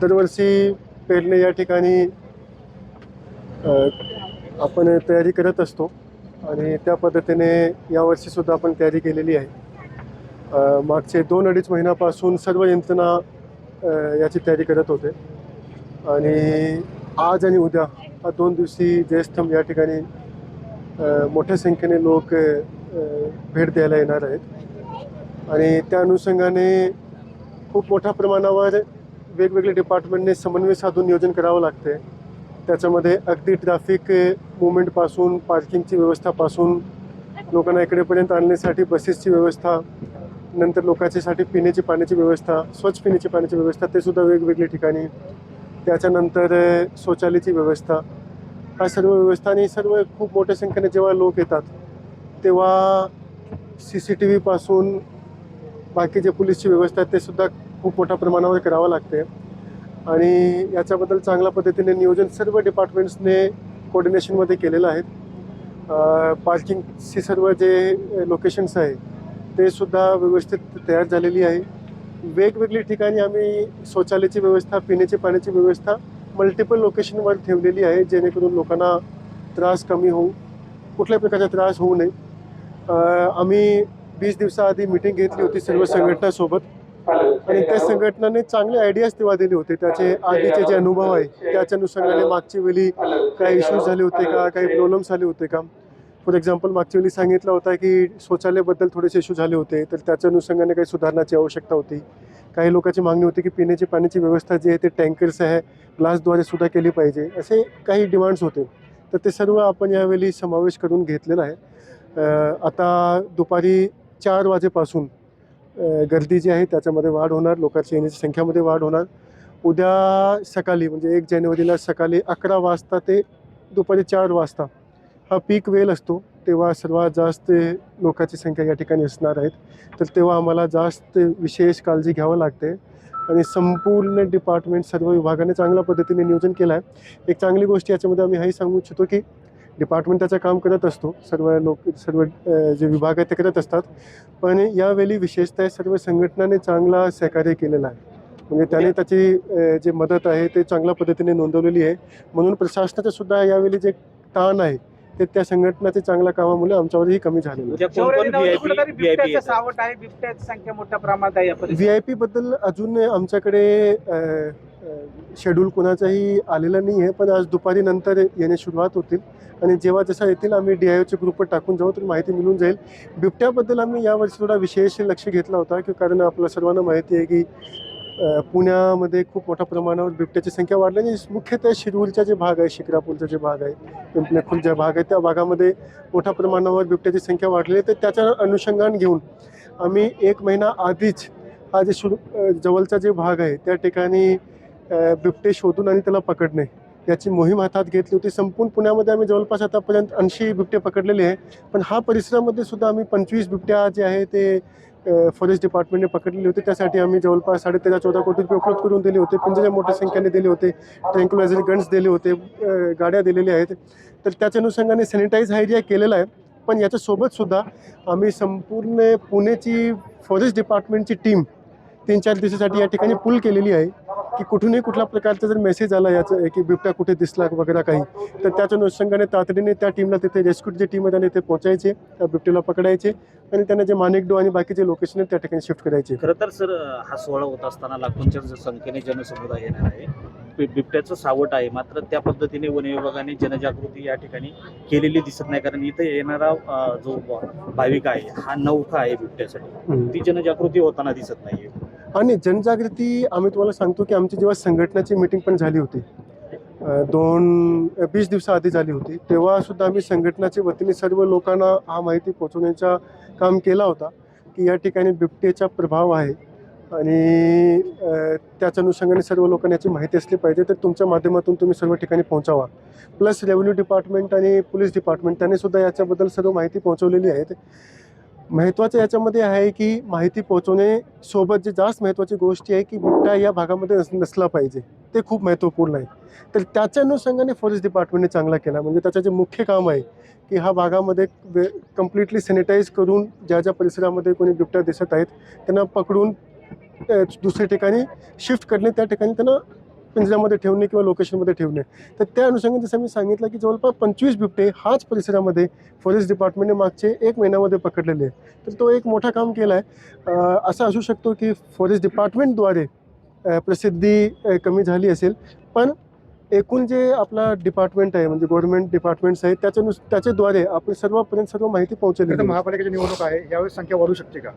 दरवर्षी पेरणे या ठिकाणी आपण तयारी करत असतो आणि त्या पद्धतीने यावर्षी सुद्धा आपण तयारी केलेली आहे. मागचे दोन अडीच महिन्यापासून सर्व यंत्रणा याची तयारी करत होते. आणि आज आणि उद्या हा दोन दिवशी जयस्तंभ या ठिकाणी मोठ्या संख्येने लोक भेट द्यायला येणार आहेत. आणि त्या अनुषंगाने खूप मोठ्या प्रमाणावर वेगवेगळे डिपार्टमेंटने समन्वय साधून नियोजन करावं लागते त्याच्यामध्ये अगदी ट्रॅफिक मुवमेंटपासून पार्किंगची व्यवस्थापासून लोकांना इकडेपर्यंत आणण्यासाठी बसेसची व्यवस्था नंतर लोकांच्यासाठी पिण्याची पाण्याची व्यवस्था स्वच्छ पिण्याची पाण्याची व्यवस्था ते सुद्धा वेगवेगळ्या ठिकाणी. त्याच्यानंतर शौचालयाची व्यवस्था. हा सर्व व्यवस्था आणि सर्व खूप मोठ्या संख्येने जेव्हा लोक येतात तेव्हा सी सी टी व्हीपासून बाकी जे पोलीसची व्यवस्था आहे ते सुद्धा खूप मोठ्या प्रमाणावर करावं लागते आणि याच्याबद्दल चांगल्या पद्धतीने नियोजन सर्व डिपार्टमेंट्सने कोऑर्डिनेशनमध्ये केलेलं आहे. पार्किंगची सर्व जे लोकेशन्स आहे ते सुद्धा व्यवस्थित तयार झालेली आहे. वेगवेगळी ठिकाणी आम्ही शौचालयाची व्यवस्था पिण्याची पाण्याची व्यवस्था मल्टिपल लोकेशनवर ठेवलेली आहे जेणेकरून लोकांना त्रास कमी होऊ कुठल्या प्रकारचा त्रास होऊ नये. आम्ही वीस दिवसाआधी मिटिंग घेतली होती सर्व संघटनासोबत. आणि त्या संघटनाने चांगले आयडियाज तेव्हा दिले होते. त्याचे आधीचे जे अनुभव आहे त्याच्या अनुषंगाने मागच्या वेळी काही इश्यूज झाले होते का काही प्रॉब्लेम्स आले होते का? फॉर एक्झाम्पल मागच्या वेळी सांगितलं होता की शौचालयाबद्दल थोडेसे इश्यू झाले होते तर त्याच्या अनुषंगाने काही सुधारण्याची आवश्यकता होती. काही लोकांची मागणी होती की पिण्याची पाण्याची व्यवस्था जी आहे ते टँकर्स आहे ग्लासद्वारे सुद्धा केली पाहिजे असे काही डिमांड्स होते. तर ते सर्व आपण यावेळी समावेश करून घेतलेला आहे. आता दुपारी चार वाजेपासून गर्दी जी आहे त्याच्यामध्ये वाढ होणार लोकांची येण्याची संख्यामध्ये वाढ होणार. उद्या सकाळी म्हणजे एक जानेवारीला सकाळी अकरा वाजता ते दुपारी चार वाजता हा पीक वेल असतो तेव्हा सर्वात जास्त लोकांची संख्या या ठिकाणी असणार आहेत. तर तेव्हा आम्हाला जास्त विशेष काळजी घ्यावं लागते आणि संपूर्ण डिपार्टमेंट सर्व विभागाने चांगल्या पद्धतीने नियोजन केलं आहे. एक चांगली गोष्ट याच्यामध्ये आम्ही हे सांगू इच्छितो की डिपार्टमेंट त्याचं काम करत असतो. सर्व लोक सर्व जे विभाग आहेत ते करत असतात. पण यावेळी विशेषतः सर्व संघटनाने चांगला सहकार्य केलेला आहे. म्हणजे त्याने त्याची जे मदत आहे ते चांगल्या पद्धतीने नोंदवलेली आहे. म्हणून प्रशासनाचं सुद्धा यावेळी जे ताण आहे ते त्या संघटनाच्या चांगल्या कामामुळे आमच्यावरही कमी झालेलं सावट आहे. बिबट्याची संख्या मोठ्या प्रमाणात आहे. व्ही आय पी बद्दल अजून आमच्याकडे शेड्यूल कोणाचाही आलेला नाही आहे पण आज दुपारी नंतर येणे सुरुवात होतील. आणि जेव्हा जसं येतील आम्ही डी आय ओच्या ग्रुपवर टाकून जाऊ तर माहिती मिळून जाईल. बिबट्याबद्दल आम्ही यावर्षी थोडा विशेष लक्ष घेतला होता की कारण आपल्या सर्वांना माहिती आहे की पुण्यामध्ये खूप मोठ्या प्रमाणावर बिबट्याची संख्या वाढली आणि मुख्यतः शिरूलचा जे भाग आहे शिक्रापूरचा जे भाग आहे पिंपलेखुल जे भाग आहे त्या भागामध्ये मोठ्या प्रमाणावर बिबट्याची संख्या वाढलेली आहे. तर त्याच्या अनुषंगान घेऊन आम्ही एक महिना आधीच हा जे सुरू जवळचा जे भाग आहे त्या ठिकाणी बिबटे शोधून आणि त्याला पकडणे याची मोहीम हातात घेतली होती. संपूर्ण पुण्यामध्ये आम्ही जवळपास आतापर्यंत ऐंशी बिबटे पकडलेले आहे. पण हा परिसरामध्ये सुद्धा आम्ही पंचवीस बिबट्या जे आहे ते फॉरेस्ट डिपार्टमेंटने पकडलेले होते. त्यासाठी आम्ही जवळपास साडे तेरा चौदा कोटी रुपये उपलब्ध करून दिले होते. पिंजऱ्या मोठ्या संख्येने दिले होते. ट्रँक्युलायझर गन्स दिले होते. गाड्या दिलेल्या आहेत. तर त्याच्या अनुषंगाने सॅनिटाईज हा एरिया केलेला आहे. पण याच्यासोबतसुद्धा आम्ही संपूर्ण पुणेची फॉरेस्ट डिपार्टमेंटची टीम तीन चार दिवसासाठी या ठिकाणी पूल केलेली आहे. की कुठूनही कुठल्या प्रकारचा जर मेसेज आला याचं की बिबट्या कुठे दिसला वगैरे काही तर त्याच्या अनुषंगाने तातडीने त्या टीमला तिथे रेस्क्यूची जे टीम आहे त्यांनी ते पोहोचायचे त्या बिबट्याला पकडायचे आणि त्यांना जे माणिकडो आणि बाकीचे लोकेशन आहेत त्या ठिकाणी शिफ्ट करायचे. खरं तर सर हा सोहळा होत असताना लाखोंच्या संख्येने जनसमुदाय येणार आहे. बिबट्याचं सावट आहे मात्र त्या पद्धतीने वन विभागाने जनजागृती या ठिकाणी केलेली दिसत नाही कारण इथे येणारा जो भाविक आहे हा नौका आहे बिबट्यासाठी. ती जनजागृती होताना दिसत नाहीये. आणि जनजागृती आम्ही तुम्हाला सांगतो की आमची जेव्हा संघटनाची मीटिंग पण झाली होती दोन वीस दिवसाआधी झाली होती तेव्हासुद्धा आम्ही संघटनाच्या वतीने सर्व लोकांना हा माहिती पोहोचवण्याचा काम केला होता की या ठिकाणी बिबटेचा प्रभाव आहे आणि त्याच्या अनुषंगाने सर्व लोकांना याची माहिती असली पाहिजे तर तुमच्या माध्यमातून तुम्ही सर्व ठिकाणी पोहोचावा. प्लस रेव्हेन्यू डिपार्टमेंट आणि पोलीस डिपार्टमेंट त्यांनी सुद्धा याच्याबद्दल सर्व माहिती पोहोचवलेली आहे. महत्त्वाचं याच्यामध्ये आहे की माहिती पोहोचवणे सोबत जे जास्त महत्त्वाची गोष्टी आहे की बिबट्या या भागामध्ये नस नसला पाहिजे. ते खूप महत्त्वपूर्ण आहे. तर त्याच्या अनुषंगाने फॉरेस्ट डिपार्टमेंटने चांगला केला. म्हणजे त्याचं जे मुख्य काम आहे की हा भागामध्ये वे कम्प्लिटली सॅनिटाईज करून ज्या ज्या परिसरामध्ये कोणी बिबट्या दिसत आहेत त्यांना पकडून दुसऱ्या ठिकाणी शिफ्ट करणे त्या ठिकाणी त्यांना पिंजऱ्यामध्ये ठेवणे किंवा लोकेशनमध्ये ठेवणे. तर त्या अनुषंगाने जसं मी सांगितलं की जवळपास पंचवीस बिबटे हाच परिसरामध्ये फॉरेस्ट डिपार्टमेंटने मागचे एक महिन्यामध्ये पकडलेले आहे तर तो एक मोठा काम केला आहे असं असू शकतो की फॉरेस्ट डिपार्टमेंटद्वारे प्रसिद्धी कमी झाली असेल. पण एकूण जे आपला डिपार्टमेंट आहे म्हणजे गव्हर्नमेंट डिपार्टमेंट्स आहे त्याच्या नुस त्याच्याद्वारे आपण सर्वपर्यंत सर्व माहिती पोहोचवली आता महापालिकेची निवडणूक आहे. यावेळेस संख्या वाढू शकते का?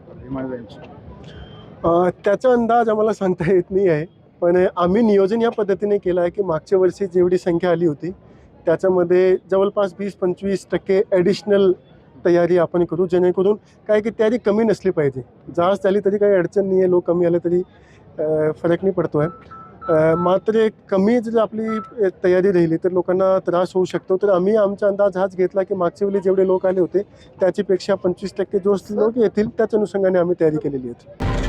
त्याचा अंदाज आम्हाला सांगता येत नाही आहे. पण आम्ही नियोजन या पद्धतीने केलं आहे की मागच्या वर्षी जेवढी संख्या आली होती त्याच्यामध्ये जवळपास वीस पंचवीस टक्के ॲडिशनल तयारी आपण करू जेणेकरून काय की तयारी कमी नसली पाहिजे. जास्त झाली तरी काही अडचण नाही आहे लोक कमी आले तरी फरक नाही पडतो आहे मात्र एक कमी जर आपली तयारी राहिली तर लोकांना त्रास होऊ शकतो. तर आम्ही आमचा अंदाज हाच घेतला की मागच्या वेळी जेवढे लोक आले होते त्याच्यापेक्षा पंचवीस टक्के जो लोक येतील त्याच्या अनुषंगाने आम्ही तयारी केलेली आहे.